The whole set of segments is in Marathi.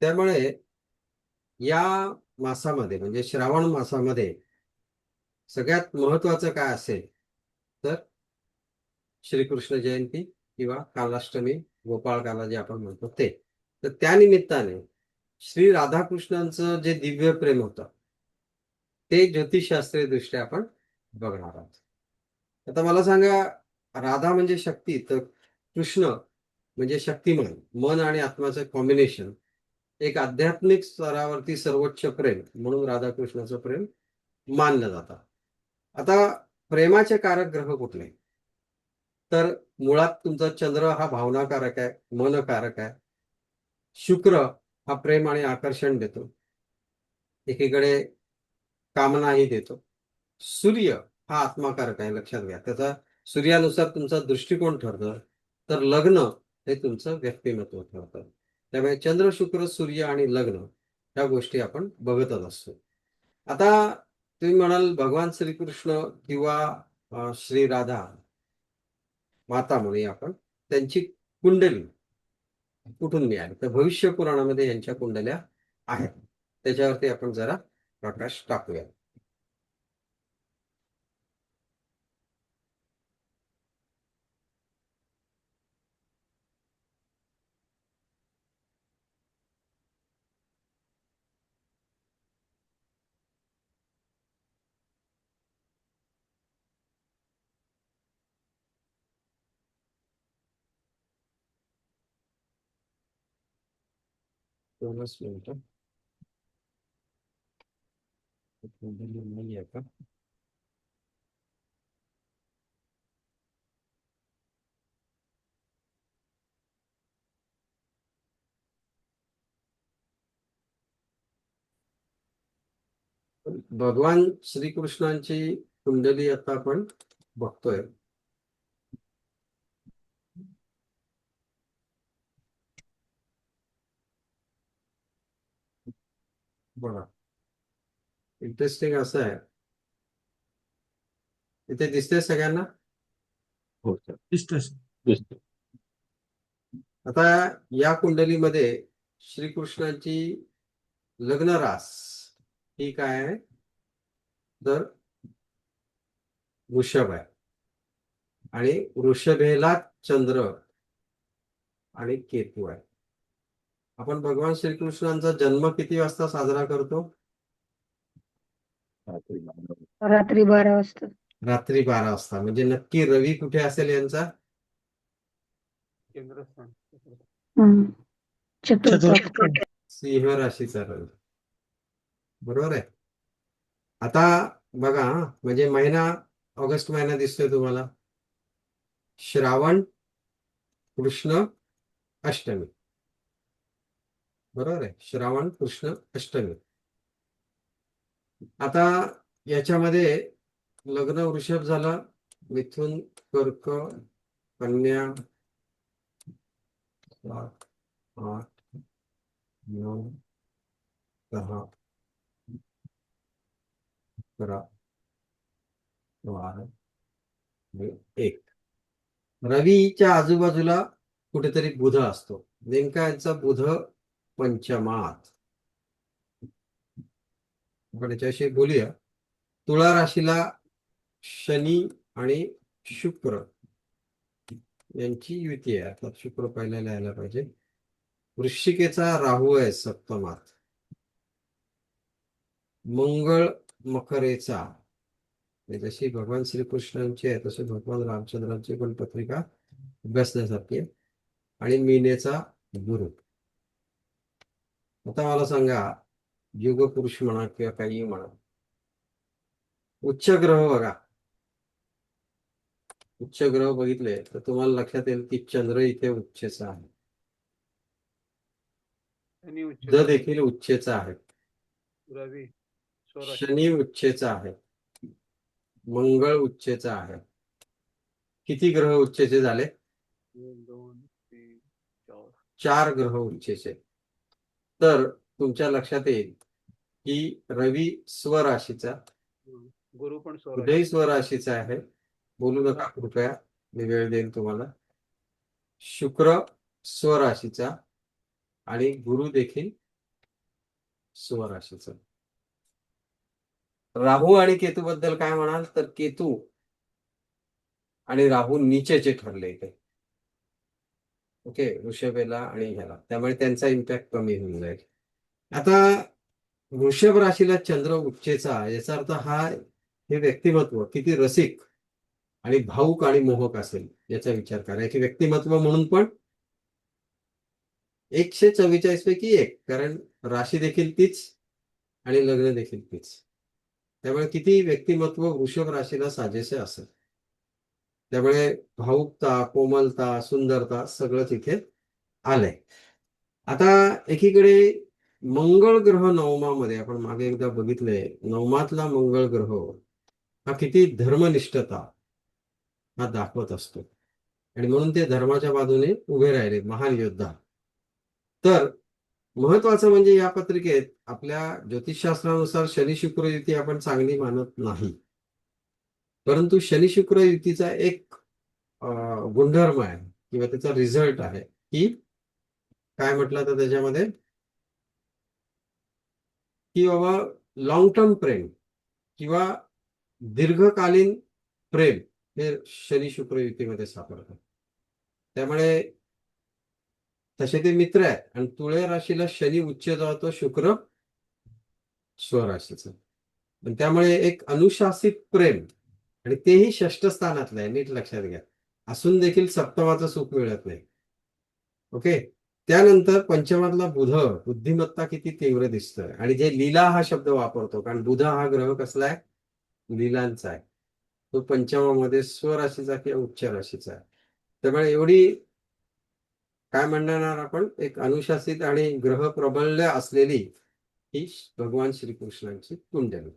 त्यामुळे या मासामध्ये म्हणजे श्रावण मासामध्ये सगळ्यात महत्वाचं काय असेल तर श्रीकृष्ण जयंती किंवा कालाष्टमी गोपाळ काला जे आपण म्हणतो ते. तर त्या निमित्ताने श्री राधाकृष्णांचं जे दिव्य प्रेम होतं ते ज्योतिषशास्त्रीय दृष्ट्या आपण बघणार आहोत. आता मला सांगा राधा म्हणजे शक्ती तर कृष्ण म्हणजे शक्तिमान मन आणि आत्माचं कॉम्बिनेशन एक आध्यात्मिक स्तरावरती सर्वोच्च प्रेम म्हणून राधाकृष्णाचं प्रेम मानलं जातं. आता प्रेमाचे कारक ग्रह कुठले? तर मुळात तुमचा चंद्र हा भावनाकारक आहे मनकारक आहे. शुक्र हा प्रेम आणि आकर्षण देतो. एकीकडे कामनाही देतो. सूर्य हा आत्माकारक आहे लक्षात घ्या. त्याचा सूर्यानुसार तुमचा दृष्टिकोन ठरतं तर लग्न हे तुमचं व्यक्तिमत्व ठरतं. त्यामुळे चंद्र शुक्र सूर्य आणि लग्न ह्या गोष्टी आपण बघतच असतो. आता तुम्ही म्हणाल भगवान श्रीकृष्ण किंवा श्री राधा माता म्हणूया आपण त्यांची कुंडली कुठून मिळाली? तर भविष्य पुराणामध्ये यांच्या कुंडल्या आहेत. त्याच्यावरती आपण जरा प्रकाश टाकूया दोनच मिनिटं कुंडली नाही आहे का भगवान श्रीकृष्णांची कुंडली आता आपण बघतोय बघा इंटरेस्टिंग असं आहे इथे दिसते सगळ्यांना हो सर दिसतोय दिसतो आता या कुंडलीमध्ये श्रीकृष्णाची लग्न रास ही काय आहे? तर वृषभ आहे. आणि वृषभेला चंद्र आणि केतू आहे. आपण भगवान श्रीकृष्णांचा जन्म किती वाजता साजरा करतो? रात्री बारा रात्री बारा वाजता. रात्री बारा वाजता. म्हणजे नक्की रवी कुठे असेल यांचा? हम्म. चतुर्थ. चतुर्थ. सिंह राशीचा रवी. बरोबर आहे? आता बघा म्हणजे महिना ऑगस्ट महिना दिसतोय तुम्हाला. श्रावण कृष्ण अष्टमी. बरोबर आहे. श्रावण कृष्ण अष्टमी. आता याच्यामध्ये लग्न वृषभ झाला. मिथुन कर्क कन्या सात आठ नऊ दहा अकरा बारा एक. रवीच्या आजूबाजूला कुठेतरी बुध असतो. नेमका यांचा बुध पंचमात. आपण याच्याविषयी बोलूया. तुळा राशीला शनी आणि शुक्र यांची युती आहे. अर्थात शुक्र पहिल्याला यायला पाहिजे. वृश्चिकेचा राहू आहे सप्तमात. मंगळ मकरेचा. जशी भगवान श्रीकृष्णांची आहे तसे भगवान रामचंद्रांची पण पत्रिका अभ्यासण्यासारखी आहे. आणि मीनेचा गुरु. आता मला सांगा युग पुरुष म्हणा किंवा काही म्हणा. उच्च ग्रह बघा. उच्च ग्रह बघितले तर तुम्हाला लक्षात येईल की चंद्र इथे उच्चेचा आहे. द देखील उच्चेचा आहे. शनी उच्चेचा आहे. मंगळ उच्चेचा आहे. किती ग्रह उच्चेचे झाले? चार ग्रह उच्चेचे. तर तुमच्या लक्षात येईल की रवी स्वराशीचा. गुरु पण उदय स्वराशीचा आहे. बोलू नका कृपया मी वेळ देईन तुम्हाला. शुक्र स्वराशीचा आणि गुरु देखील स्वराशीचं. राहू आणि केतू बद्दल काय म्हणाल? तर केतू आणि राहू नीचेचे ठरले इथे. ओके वृषभेला आणि ह्याला. त्यामुळे त्यांचा इम्पॅक्ट कमी होऊन जाईल. आता वृषभ राशीला चंद्र उच्चेचा याचा अर्थ हा हे व्यक्तिमत्व किती रसिक आणि भाऊक आणि मोहक असेल याचा विचार करा. की व्यक्तिमत्व म्हणून पण एकशे चव्वेचाळीस पैकी एक कारण राशी देखील तीच आणि लग्न देखील तीच. त्यामुळे किती व्यक्तिमत्व वृषभ राशीला साजेसे असेल. त्यामुळे भाऊकता कोमलता सुंदरता सगळं तिथे आलंय. आता एकीकडे मंगळ ग्रह नवमामध्ये आपण मागे एकदा बघितलंय नवमातला मंगळ ग्रह हा किती धर्मनिष्ठता हा दाखवत असतो. आणि म्हणून ते धर्माच्या बाजूने उभे राहिले महान योद्धा. तर महत्वाचं म्हणजे या पत्रिकेत आपल्या ज्योतिषशास्त्रानुसार शनी शुक्र युती आपण चांगली मानत नाही. परंतु शनी शुक्र युतीचा एक गुणधर्म आहे किंवा त्याचा रिझल्ट आहे की काय म्हटलं तर त्याच्यामध्ये? की बाबा लॉंग टर्म प्रेम किंवा दीर्घकालीन प्रेम हे शनी शुक्र युतीमध्ये सापडतात त्यामुळे तसे ते मित्र आहेत आणि तुळे राशीला शनी उच्च जातो शुक्र स्वराशीचं पण त्यामुळे एक अनुशासित प्रेम आणि तेही षष्ठ स्थानातलं आहे नीट लक्षात घ्या. असून देखील सप्तमाचं सुख मिळत नाही. ओके? त्यानंतर पंचमातला बुध बुद्धिमत्ता किती तीव्र दिसतं आणि जे लीला हा शब्द वापरतो कारण बुध हा ग्रह कसला आहे? लीलांचा आहे. तो पंचमामध्ये स्वराशीचा किंवा उच्च राशीचा आहे. त्यामुळे एवढी काय म्हणणार आपण? एक अनुशासित आणि ग्रह प्रबल्य असलेली ही भगवान श्रीकृष्णांची कुंडली.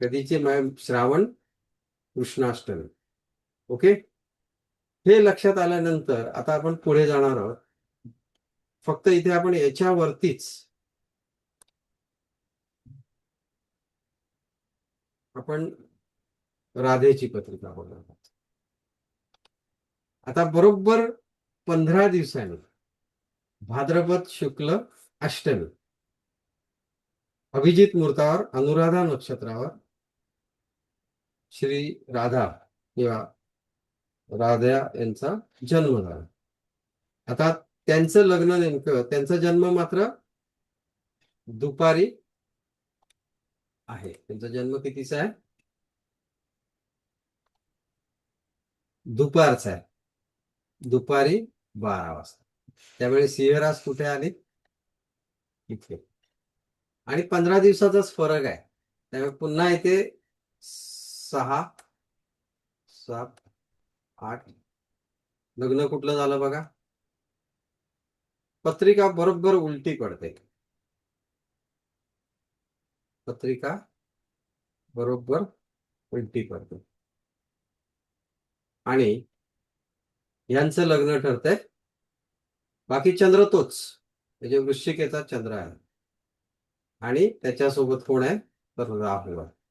कधीची मॅम श्रावण? कृष्णाष्टमी. ओके हे लक्षात आल्यानंतर आता आपण पुढे जाणार आहोत. फक्त इथे आपण याच्यावरतीच आपण राधेची पत्रिका बघणार आहोत. आता बरोबर पंधरा दिवसांनी भाद्रपद शुक्ल अष्टमी. अभिजित मुहूर्तावर अनुराधा नक्षत्रावर श्री राधा किंवा राधा यांचा जन्म झाला. आता त्यांचं लग्न नेमकं त्यांचा जन्म मात्र दुपारी आहे. त्यांचा जन्म कितीचा आहे? दुपारचा आहे. दुपारी बारा वाजता. त्यावेळी सिंहराज कुठे आले इथे. आणि पंधरा दिवसाचाच फरक आहे. त्यामुळे पुन्हा इथे सहा सात आठ. लग्न कुठलं झालं बघा? पत्रिका बरोबर उलटी पडते. पत्रिका बरोबर उलटी पडते. आणि यांचं लग्न ठरतंय. बाकी चंद्र तोच. म्हणजे वृश्चिकेचा चंद्र आहे. आणि त्याच्यासोबत कोण आहे? तर राहू आहे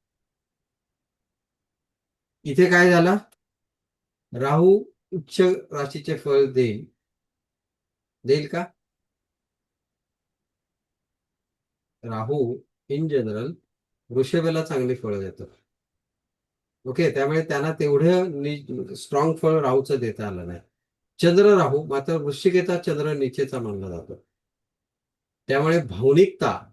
इथे काय झालं? राहू उच्च राशीचे फळ देईल. देईल का? राहू इन जनरल वृषभेला चांगली फळं देतो. ओके त्यामुळे त्यांना तेवढं स्ट्रॉंग फळ राहूचं देता आलं नाही. चंद्र राहू मात्र वृश्चिकेचा चंद्र निचेचा मानला जातो. त्यामुळे भावनिकता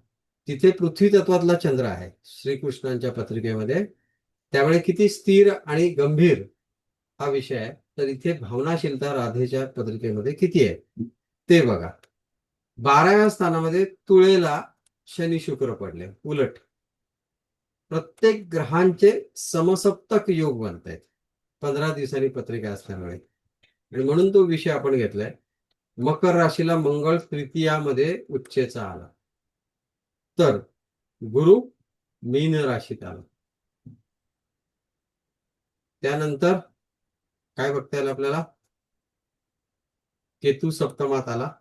तिथे पृथ्वी तत्वातला चंद्र आहे श्रीकृष्णांच्या पत्रिकेमध्ये. त्यामुळे किती स्थिर आणि गंभीर हा विषय आहे. तर इथे भावनाशीलता राधेच्या पत्रिकेमध्ये किती आहे? ते बघा. बाराव्या स्थानामध्ये तुळेला शनी शुक्र पडले. उलट. प्रत्येक ग्रहांचे समसप्तक योग बनत आहेत पंधरा दिवसांनी पत्रिका असल्यामुळे. आणि म्हणून तो विषय आपण घेतलाय. मकर राशीला मंगळ तृतीयामध्ये उच्चेचा आला. तर गुरु मीन राशीत आला. त्यानंतर काय बघता येईल आपल्याला? केतू सप्तमात आला.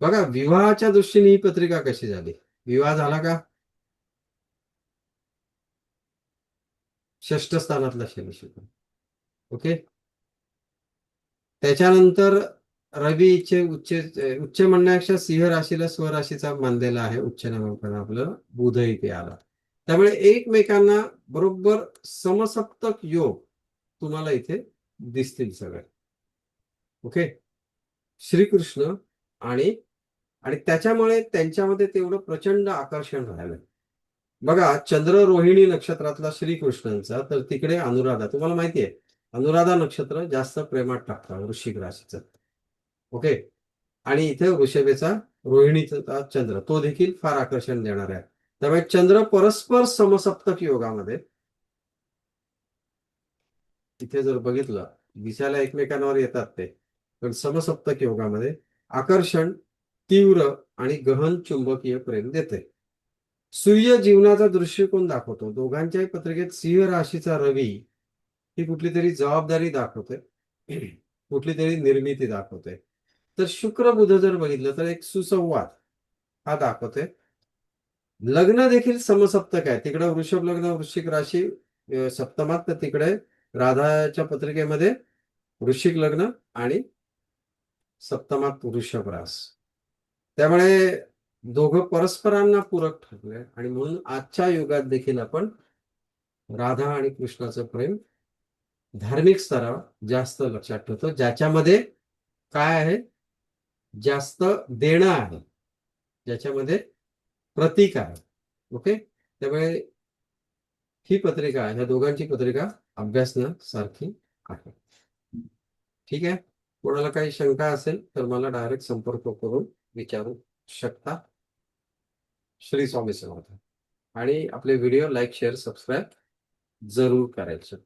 बघा विवाहाच्या दृष्टीने ही पत्रिका कशी झाली? विवाह झाला का? षष्ठ स्थानातला शनी शुक्र. ओके? त्याच्यानंतर रवीचे उच्च उच्च म्हणण्यापेक्षा सिंह राशीला स्वराशीचा मानलेला आहे. उच्च नामांकन आपलं बुध इथे आला. त्यामुळे एकमेकांना बरोबर समसप्तक योग तुम्हाला इथे दिसतील सगळे. ओके? श्रीकृष्ण आणि आणि त्याच्यामुळे त्यांच्यामध्ये तेवढं प्रचंड आकर्षण राहिलं बघा चंद्र रोहिणी नक्षत्रातला श्रीकृष्णांचा तर तिकडे अनुराधा तुम्हाला माहिती आहे अनुराधा नक्षत्र जास्त प्रेमात टाकतात वृश्चिक राशीचं. ओके? आणि इथे वृषभेचा रोहिणीचा चंद्र तो देखील फार आकर्षण देणार आहे. त्यामुळे चंद्र परस्पर समसप्तक योगामध्ये. इथे जर बघितलं दिशाला एकमेकांवर येतात ते. पण समसप्तक योगामध्ये आकर्षण तीव्र आणि गहन चुंबकीय प्रेम देते. सूर्य जीवनाचा दृष्टिकोन दाखवतो. दोघांच्याही पत्रिकेत सिंह राशीचा रवी ही कुठली तरी जबाबदारी दाखवते. कुठली तरी निर्मिती दाखवते. तर शुक्र बुध जर बघितलं तर एक सुसंवाद हा दाखवते. लग्न देखील समसप्तक आहे. तिकडे वृषभ लग्न वृश्चिक राशी सप्तमात तर तिकडे राधाच्या पत्रिकेमध्ये वृश्चिक लग्न आणि सप्तमात वृषभ रास. त्यामुळे दोघं परस्परांना पूरक ठरले आणि म्हणून आजच्या युगात देखील आपण राधा आणि कृष्णाचं प्रेम धार्मिक स्तरावर जास्त लक्षात ठेवतो. ज्याच्यामध्ये काय आहे? जास्त देणं आहे. ज्याच्यामध्ये प्रतीक आहे ओके त्यामुळे ही पत्रिका ह्या दोघांची पत्रिका अभ्यासण्यासारखी आहे. ठीक आहे? कोणाला काही शंका असेल तर मला डायरेक्ट संपर्क करून विचारू शकता. श्री स्वामी समर्थ. आणि आपले व्हिडिओ लाईक शेअर सबस्क्राईब जरूर करायचं.